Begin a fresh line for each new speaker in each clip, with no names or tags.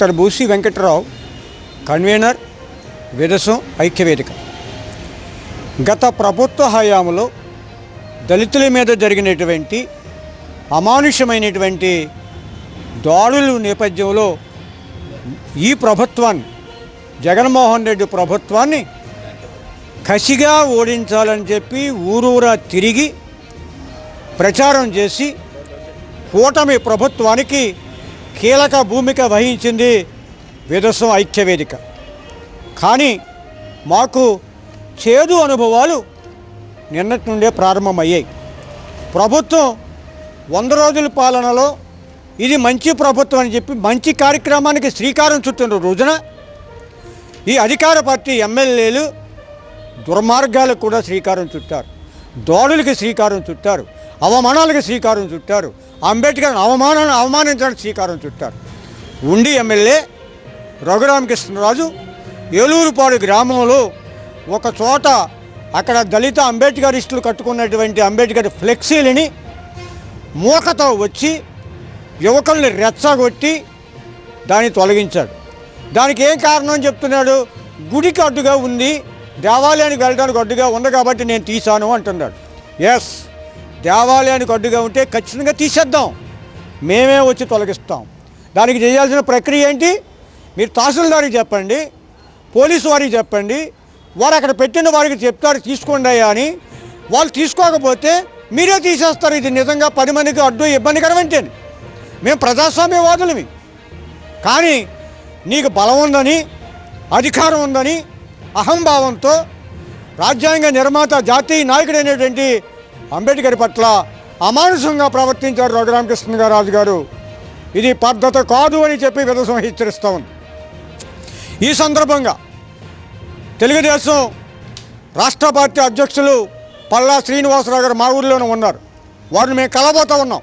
Doctor Boosi Venkatrao convener Virasam ఐక్యవేదిక. గత ప్రభుత్వ హయాంలో దళితుల మీద జరిగినటువంటి అమానుషమైనటువంటి దాడుల నేపథ్యంలో ఈ ప్రభుత్వాన్ని జగన్మోహన్ రెడ్డి ప్రభుత్వాన్ని కసిగా ఓడించాలని చెప్పి ఊరూరా తిరిగి ప్రచారం చేసి కూటమి ప్రభుత్వానికి కీలక భూమిక వహించింది విదసం ఐక్యవేదిక. కానీ మాకు చేదు అనుభవాలు నిన్నటి నుండే ప్రారంభమయ్యాయి. ప్రభుత్వం వంద రోజుల పాలనలో ఇది మంచి ప్రభుత్వం అని చెప్పి మంచి కార్యక్రమానికి శ్రీకారం చుట్టిన రోజున ఈ అధికార పార్టీ ఎమ్మెల్యేలు దుర్మార్గాలకు కూడా శ్రీకారం చుట్టారు. దోడులకి శ్రీకారం చుట్టారు. అవమానాలకు శ్రీకారం చుట్టారు. అంబేద్కర్ అవమానాన్ని అవమానించడానికి శ్రీకారం చుట్టారు. ఉండి ఎమ్మెల్యే రఘురామకృష్ణరాజు ఏలూరుపాడు గ్రామంలో ఒక చోట అక్కడ దళిత అంబేద్కరిస్టులు కట్టుకున్నటువంటి అంబేద్కర్ ఫ్లెక్సీలని మూకతో వచ్చి యువకుల్ని రెచ్చగొట్టి దాన్ని తొలగించాడు. దానికి ఏం కారణం చెప్తున్నాడు? గుడికి అడ్డుగా ఉంది. దేవాలయానికి వెళ్ళడానికి అడ్డుగా ఉంది కాబట్టి నేను తీశాను అంటున్నాడు. ఎస్ దేవాలయానికి అడ్డుగా ఉంటే ఖచ్చితంగా తీసేద్దాం. మేమే వచ్చి తొలగిస్తాం. దానికి చేయాల్సిన ప్రక్రియ ఏంటి? మీరు తహసీల్దారికి చెప్పండి పోలీసు వారికి చెప్పండి వారు అక్కడ పెట్టిన వారికి చెప్తారు తీసుకోండి అయ్యా అని. వాళ్ళు తీసుకోకపోతే మీరే తీసేస్తారు. ఇది నిజంగా పది మందికి అడ్డు ఇబ్బందికరమంటే మేము ప్రజాస్వామ్యవాదులమి కానీ నీకు బలం ఉందని అధికారం ఉందని అహంభావంతో రాజ్యాంగ నిర్మాత జాతీయ నాయకుడైనటువంటి అంబేద్కర్ పట్ల అమానుషంగా ప్రవర్తించారు రఘురామకృష్ణ రాజు గారు ఇది పద్ధతి కాదు అని చెప్పి విధసం హెచ్చరిస్తూ ఉంది. ఈ సందర్భంగా తెలుగుదేశం రాష్ట్ర పార్టీ అధ్యక్షులు పల్లా శ్రీనివాసరావు గారు మా ఊరిలోనే ఉన్నారు. వారిని మేము కలబోతా ఉన్నాం.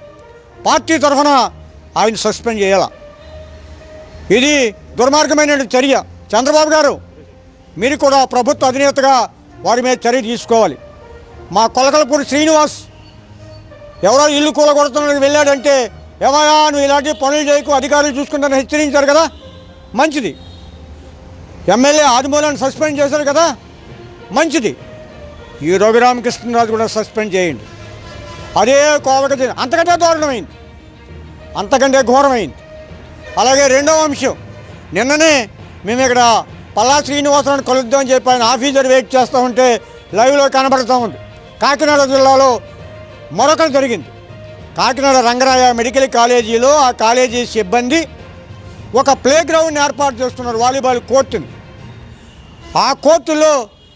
పార్టీ తరఫున ఆయన సస్పెండ్ చేయాల. ఇది దుర్మార్గమైన చర్య. చంద్రబాబు గారు మీరు కూడా ప్రభుత్వ అధినేతగా వారి మీద చర్య తీసుకోవాలి. మా కొలకలపూడి శ్రీనివాస్ ఎవరో ఇల్లు కూలగొడుతున్నానికి వెళ్ళాడంటే ఎవరా నువ్వు ఇలాంటి పనులు చేయకు అధికారులు చూసుకుంటారని హెచ్చరించారు కదా? మంచిది. ఎమ్మెల్యే ఆదిమూలాన్ని సస్పెండ్ చేశారు కదా? మంచిది. ఈ రఘురామకృష్ణరాజు కూడా సస్పెండ్ చేయండి. అదే కోవక అంతకంటే దారుణమైంది. అంతకంటే ఘోరమైంది. అలాగే రెండవ అంశం. నిన్ననే మేము ఇక్కడ పల్లా శ్రీనివాసరావు కలుద్దామని చెప్పి ఆయన ఆఫీసర్ వెయిట్ చేస్తూ ఉంటే లైవ్లో కనబడుతూ ఉంది. కాకినాడ జిల్లాలో మరొకటి జరిగింది. కాకినాడ రంగరాయ మెడికల్ కాలేజీలో ఆ కాలేజీ సిబ్బంది ఒక ప్లే గ్రౌండ్ ఏర్పాటు చేస్తున్నారు వాలీబాల్ కోర్టుని. ఆ కోర్టులో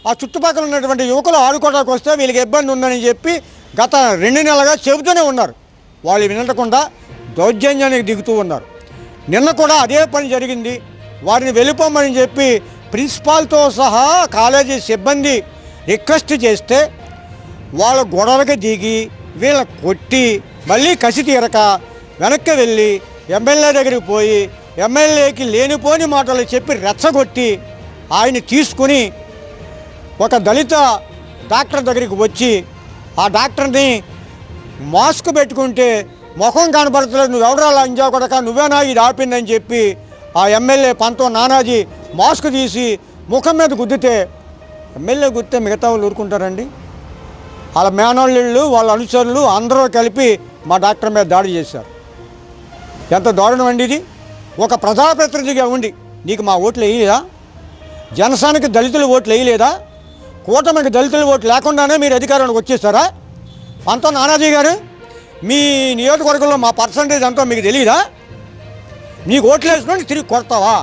ఆ చుట్టుపక్కల ఉన్నటువంటి యువకులు ఆడుకోవడానికి వస్తే వీళ్ళకి ఇబ్బంది ఉందని చెప్పి గత రెండు నెలలుగా చెబుతూనే ఉన్నారు. వాళ్ళు వినకుండా దౌర్జన్యానికి దిగుతూ ఉన్నారు. నిన్న కూడా అదే పని జరిగింది. వారిని వెళ్ళిపోమని చెప్పి ప్రిన్సిపాల్తో సహా కాలేజీ సిబ్బంది రిక్వెస్ట్ చేస్తే వాళ్ళ గొడవలకి దిగి వీళ్ళ కొట్టి మళ్ళీ కసి తీరక వెనక్కి వెళ్ళి ఎమ్మెల్యే దగ్గరికి పోయి ఎమ్మెల్యేకి లేనిపోని మాటలు చెప్పి రెచ్చగొట్టి ఆయన తీసుకుని ఒక దళిత డాక్టర్ దగ్గరికి వచ్చి ఆ డాక్టర్ని మాస్క్ పెట్టుకుంటే ముఖం కనబడతలేదు నువ్వు ఎవడరా లంజా కొడక? నువ్వేనా ఇది ఆపిందని చెప్పి ఆ ఎమ్మెల్యే పంతం నానాజీ మాస్క్ తీసి ముఖం మీద గుద్దితే ఎమ్మెల్యే గుద్దితే మిగతా వాళ్ళు ఊరుకుంటారండి? వాళ్ళ మేనోళ్ళు వాళ్ళ అనుచరులు అందరూ కలిపి మా డాక్టర్ మీద దాడి చేశారు. ఎంత దారుణం అండి ఇది? ఒక ప్రజాప్రతినిధిగా ఉండి నీకు మా ఓట్లు వేయలేదా? జనసేనకి దళితులు ఓట్లు వేయలేదా? కూటమికి దళితులు ఓట్లు లేకుండానే మీరు అధికారానికి వచ్చేసారా? అంతా నానాజీ గారు మీ నియోజకవర్గంలో మా పర్సంటేజ్ అంతా మీకు తెలియదా నీకు ఓట్లు వేసుకొని తిరిగి కొడతావా?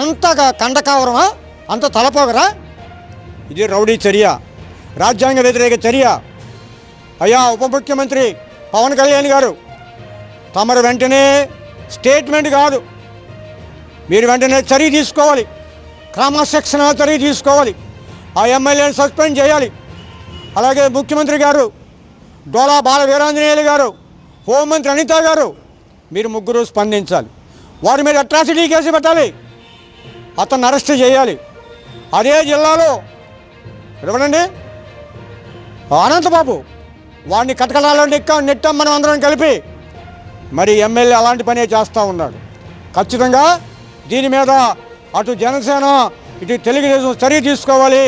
అంతగా కండకావరమా? అంత తలపోగరా? ఇది రౌడీ చర్య. రాజ్యాంగ వ్యతిరేక చర్య. అయ్యా ఉప ముఖ్యమంత్రి పవన్ కళ్యాణ్ గారు తమరు వెంటనే స్టేట్మెంట్ కాదు. మీరు వెంటనే చర్య తీసుకోవాలి. క్రమశిక్షణ చర్య తీసుకోవాలి. ఆ ఎమ్మెల్యేని సస్పెండ్ చేయాలి. అలాగే ముఖ్యమంత్రి గారు డోలా బాల వీరాంజనేయులు గారు హోంమంత్రి అనిత గారు మీరు ముగ్గురు స్పందించాలి. వారి మీద అట్రాసిటీ కేసు పెట్టాలి. అతన్ని అరెస్ట్ చేయాలి. అదే జిల్లాలో ఎవరండి? అనంతబాబు వాడిని కటకడాలో నెక్కాం నెట్టాం మనం అందరం కలిపి మరి ఎమ్మెల్యే అలాంటి పనే చేస్తూ ఉన్నాడు. ఖచ్చితంగా దీని మీద అటు జనసేన ఇటు తెలుగుదేశం చర్య తీసుకోవాలి.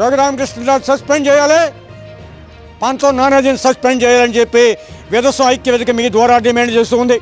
రఘురామకృష్ణరాజు సస్పెండ్ చేయాలి. పంతో నానాజీని సస్పెండ్ చేయాలని చెప్పి విదసం ఐక్యవేదిక మీ ద్వారా డిమాండ్ చేస్తూ ఉంది.